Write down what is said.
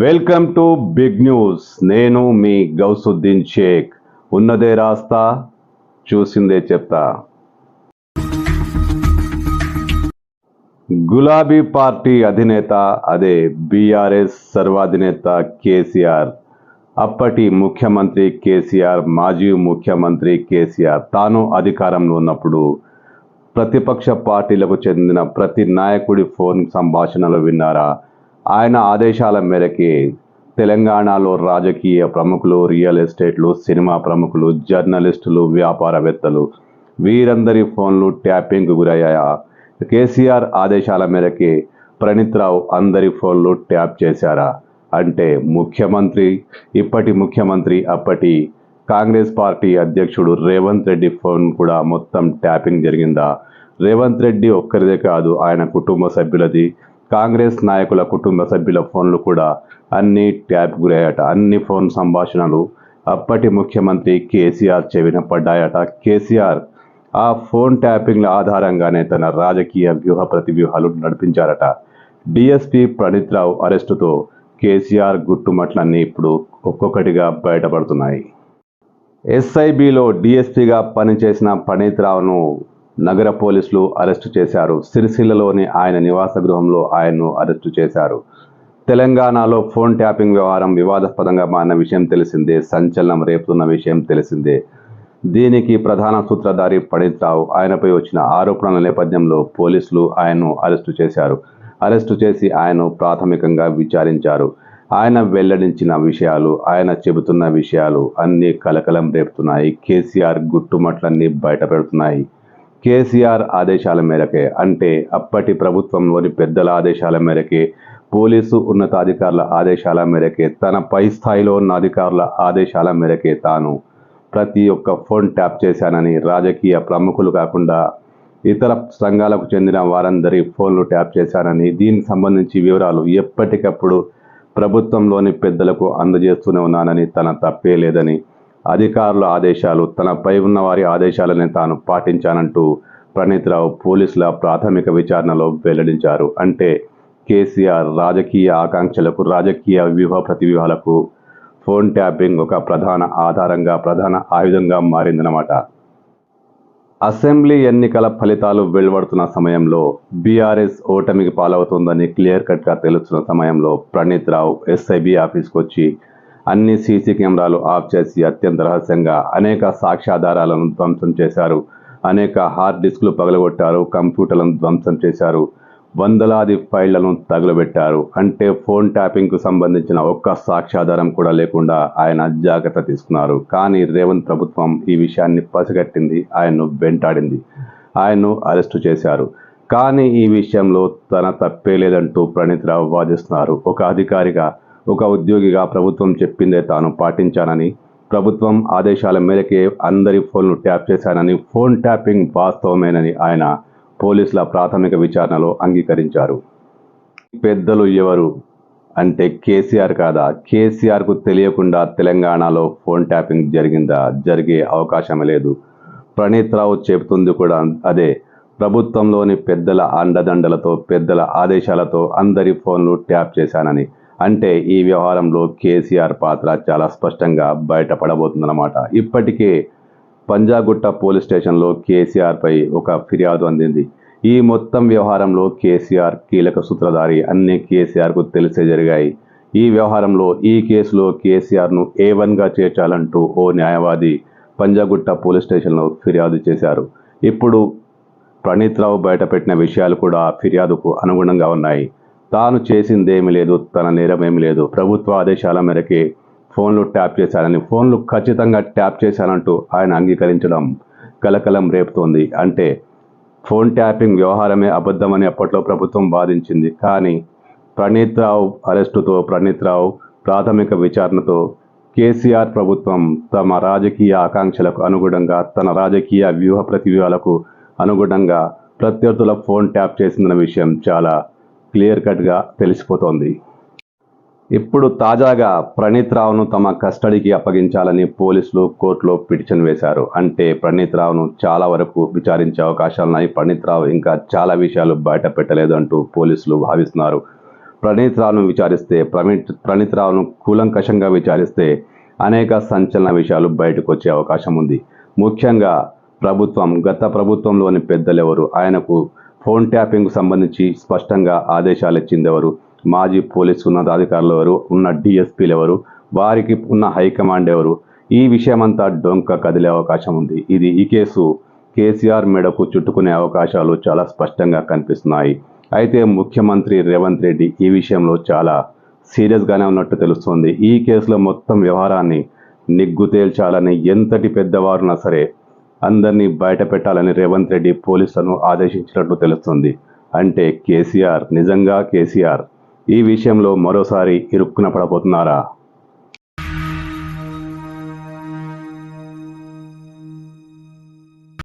Welcome to big news. నేను మీ గౌసుద్దీన్ షేక్. ఉన్నదే రాస్తా చూసిందే చెప్తా. గులాబీ పార్టీ అధినేత అదే బీఆర్ఎస్ సర్వాధినేత కేసీఆర్. అప్పటి ముఖ్యమంత్రి కేసీఆర్ మాజీ ముఖ్యమంత్రి కేసీఆర్ తాను అధికారంలో ఉన్నప్పుడు ప్రతిపక్ష పార్టీలకు చెందిన ప్రతి నాయకుడి ఫోన్ సంభాషణలు విన్నారా? ఆయన ఆదేశాల మేరకే తెలంగాణలో రాజకీయ ప్రముఖులు రియల్ ఎస్టేట్లు సినిమా ప్రముఖులు జర్నలిస్టులు వ్యాపారవేత్తలు వీరందరి ఫోన్లు ట్యాపింగ్ గురయ్యాయా? కేసీఆర్ ఆదేశాల మేరకే ప్రణీత్ రావు అందరి ఫోన్లు ట్యాప్ చేశారా? అంటే ముఖ్యమంత్రి ఇప్పటి ముఖ్యమంత్రి అప్పటి కాంగ్రెస్ పార్టీ అధ్యక్షుడు రేవంత్ రెడ్డి ఫోన్ కూడా మొత్తం ట్యాపింగ్ జరిగిందా? రేవంత్ రెడ్డి ఒక్కరిదే కాదు ఆయన కుటుంబ సభ్యులది. కాంగ్రెస్ నాయకుల కుటుంబ సభ్యుల ఫోన్లు కూడా అన్ని ట్యాప్ గురయ్యాట అన్ని ఫోన్ సంభాషణలు అప్పటి ముఖ్యమంత్రి కేసీఆర్ చెవిన పడ్డాయట. కేసీఆర్ ఆ ఫోన్ ట్యాపింగ్ల ఆధారంగానే తన రాజకీయ వ్యూహ ప్రతివ్యూహాలు నడిపించారట. డిఎస్పి ప్రణీత్ రావు అరెస్టుతో కేసీఆర్ గుట్టుమట్లన్నీ ఇప్పుడు ఒక్కొక్కటిగా బయటపడుతున్నాయి. ఎస్ఐబిలో డిఎస్పీగా పనిచేసిన ప్రణీత్ రావును నగర పోలీసులు అరెస్టు చేశారు. సిరిసిల్లలోని ఆయన నివాస గృహంలో ఆయన్ను అరెస్టు చేశారు. తెలంగాణలో ఫోన్ ట్యాపింగ్ వ్యవహారం వివాదాస్పదంగా మారిన విషయం తెలిసిందే. సంచలనం రేపుతున్న విషయం తెలిసిందే. దీనికి ప్రధాన సూత్రధారి ప్రణీత్ రావు ఆయనపై వచ్చిన ఆరోపణల నేపథ్యంలో పోలీసులు ఆయన్ను అరెస్టు చేశారు. అరెస్టు చేసి ఆయన్ను ప్రాథమికంగా విచారించారు. ఆయన వెల్లడించిన విషయాలు ఆయన చెబుతున్న విషయాలు అన్నీ కలకలం రేపుతున్నాయి. కేసీఆర్ గుట్టుమట్లన్నీ బయట పెడుతున్నాయి కేసీఆర్ ఆదేశాల మేరకే అంటే అప్పటి ప్రభుత్వంలోని పెద్దల ఆదేశాల మేరకే పోలీసు ఉన్నతాధికారుల ఆదేశాల మేరకే తన పై స్థాయిలో ఉన్న అధికారుల ఆదేశాల మేరకే తాను ప్రతి ఒక్క ఫోన్ ట్యాప్ చేశానని రాజకీయ ప్రముఖులు కాకుండా ఇతర సంఘాలకు చెందిన వారందరి ఫోన్లు ట్యాప్ చేశానని దీనికి సంబంధించి వివరాలు ఎప్పటికప్పుడు ప్రభుత్వంలోని పెద్దలకు అందజేస్తూనే ఉన్నానని తన తప్పే లేదని అధికారుల ఆదేశాలు తనపై ఉన్న వారి ఆదేశాలని తాను పాటించానంటూ ప్రణీత్ రావు పోలీసుల ప్రాథమిక విచారణలో వెల్లడించారు. అంటే కేసీఆర్ రాజకీయ ఆకాంక్షలకు రాజకీయ వ్యూహ ప్రతివ్యూహాలకు ఫోన్ ట్యాపింగ్ ఒక ప్రధాన ఆధారంగా ప్రధాన ఆయుధంగా మారిందన్నమాట. అసెంబ్లీ ఎన్నికల ఫలితాలు వెలువడుతున్న సమయంలో బీఆర్ఎస్ ఓటమికి పాలవుతుందని క్లియర్ కట్గా తెలుస్తున్న సమయంలో ప్రణీత్ రావు ఎస్ఐబి ఆఫీస్కి వచ్చి అన్ని సీసీ కెమెరాలు ఆఫ్ చేసి అత్యంత రహస్యంగా అనేక సాక్ష్యాధారాలను ధ్వంసం చేశారు. అనేక హార్డ్ డిస్క్లు పగలగొట్టారు. కంప్యూటర్లను ధ్వంసం చేశారు. వందలాది ఫైళ్ళను తగులబెట్టారు. అంటే ఫోన్ ట్యాపింగ్కు సంబంధించిన ఒక్క సాక్ష్యాధారం కూడా లేకుండా ఆయన జాగ్రత్త తీసుకున్నారు. కానీ రేవంత్ ప్రభుత్వం ఈ విషయాన్ని పసిగట్టింది. ఆయన్ను వెంటాడింది. ఆయన్ను అరెస్టు చేశారు. కానీ ఈ విషయంలో తన తప్పే లేదంటూ ప్రణీత్ రావు వాదిస్తున్నారు. ఒక అధికారిగా ఒక ఉద్యోగిగా ప్రభుత్వం చెప్పిందే తాను పాటించానని ప్రభుత్వం ఆదేశాల మేరకే అందరి ఫోన్లు ట్యాప్ చేశానని ఫోన్ ట్యాపింగ్ వాస్తవమేనని ఆయన పోలీసుల ప్రాథమిక విచారణలో అంగీకరించారు. పెద్దలు ఎవరు? అంటే కేసీఆర్ కాదా? కేసీఆర్కు తెలియకుండా తెలంగాణలో ఫోన్ ట్యాపింగ్ జరిగిందా? జరిగే అవకాశం లేదు. ప్రణీత్ రావు చెబుతుంది కూడా అదే. ప్రభుత్వంలోని పెద్దల అండదండలతో పెద్దల ఆదేశాలతో అందరి ఫోన్లు ట్యాప్ చేశానని అంటే ఈ వ్యవహారంలో కేసీఆర్ పాత్ర చాలా స్పష్టంగా బయటపడబోతుందన్నమాట. ఇప్పటికే పంజాగుట్ట పోలీస్ స్టేషన్లో కేసీఆర్పై ఒక ఫిర్యాదు అందింది. ఈ మొత్తం వ్యవహారంలో కేసీఆర్ కీలక సూత్రధారి అన్ని కేసీఆర్కు తెలిసే జరిగాయి. ఈ వ్యవహారంలో ఈ కేసులో కేసీఆర్ను ఏ వన్గా చేర్చాలంటూ ఓ న్యాయవాది పంజాగుట్ట పోలీస్ స్టేషన్లో ఫిర్యాదు చేశారు. ఇప్పుడు ప్రణీత్ రావు బయటపెట్టిన విషయాలు కూడా ఫిర్యాదుకు అనుగుణంగా ఉన్నాయి. తాను చేసిందేమీ లేదు తన నేరమేమి లేదు. ప్రభుత్వ ఆదేశాల మేరకే ఫోన్లు ట్యాప్ చేశానని ఫోన్లు ఖచ్చితంగా ట్యాప్ చేశానంటూ ఆయన అంగీకరించడం కలకలం రేపుతోంది. అంటే ఫోన్ ట్యాపింగ్ వ్యవహారమే అబద్ధమని అప్పట్లో ప్రభుత్వం వాదించింది. కానీ ప్రణీత్ రావు అరెస్టుతో ప్రణీత్ రావు ప్రాథమిక విచారణతో కేసీఆర్ ప్రభుత్వం తమ రాజకీయ ఆకాంక్షలకు అనుగుణంగా తన రాజకీయ వ్యూహ ప్రతివ్యూహాలకు అనుగుణంగా ప్రత్యర్థుల ఫోన్ ట్యాప్ చేసిందన్న విషయం చాలా క్లియర్ కట్గా తెలిసిపోతోంది. ఇప్పుడు తాజాగా ప్రణీత్ రావును తమ కస్టడీకి అప్పగించాలని పోలీసులు కోర్టులో పిటిషన్ వేశారు. అంటే ప్రణీత్ రావును చాలా వరకు విచారించే అవకాశాలున్నాయి ప్రణీత్ రావు ఇంకా చాలా విషయాలు బయట పెట్టలేదు అంటూ పోలీసులు భావిస్తున్నారు. ప్రణీత్ రావును విచారిస్తే ప్రణీత్ ప్రణీత్ రావును కూలంకషంగా విచారిస్తే అనేక సంచలన విషయాలు బయటకు వచ్చే అవకాశం ఉంది. ముఖ్యంగా ప్రభుత్వం గత ప్రభుత్వంలోని పెద్దలెవరు? ఆయనకు ఫోన్ ట్యాపింగ్కు సంబంధించి స్పష్టంగా ఆదేశాలు ఇచ్చింది ఎవరు మాజీ పోలీసు ఉన్నతాధికారులు ఎవరు ఉన్న డిఎస్పీలు ఎవరు వారికి ఉన్న హైకమాండ్ ఎవరు ఈ విషయమంతా డొంక కదిలే అవకాశం ఉంది. ఇది ఈ కేసు కేసీఆర్ మెడకు చుట్టుకునే అవకాశాలు చాలా స్పష్టంగా కనిపిస్తున్నాయి. అయితే ముఖ్యమంత్రి రేవంత్ రెడ్డి ఈ విషయంలో చాలా సీరియస్గానే ఉన్నట్టు తెలుస్తోంది. ఈ కేసులో మొత్తం వ్యవహారాన్ని నిగ్గు తేల్చాలని ఎంతటి పెద్దవారున్నా సరే అందరినీ బయట పెట్టాలని రేవంత్ రెడ్డి పోలీసులను ఆదేశించినట్లు తెలుస్తుంది. అంటే కేసీఆర్ నిజంగా కేసీఆర్. ఈ విషయంలో మరోసారి ఇరుక్కున పడబోతున్నారా?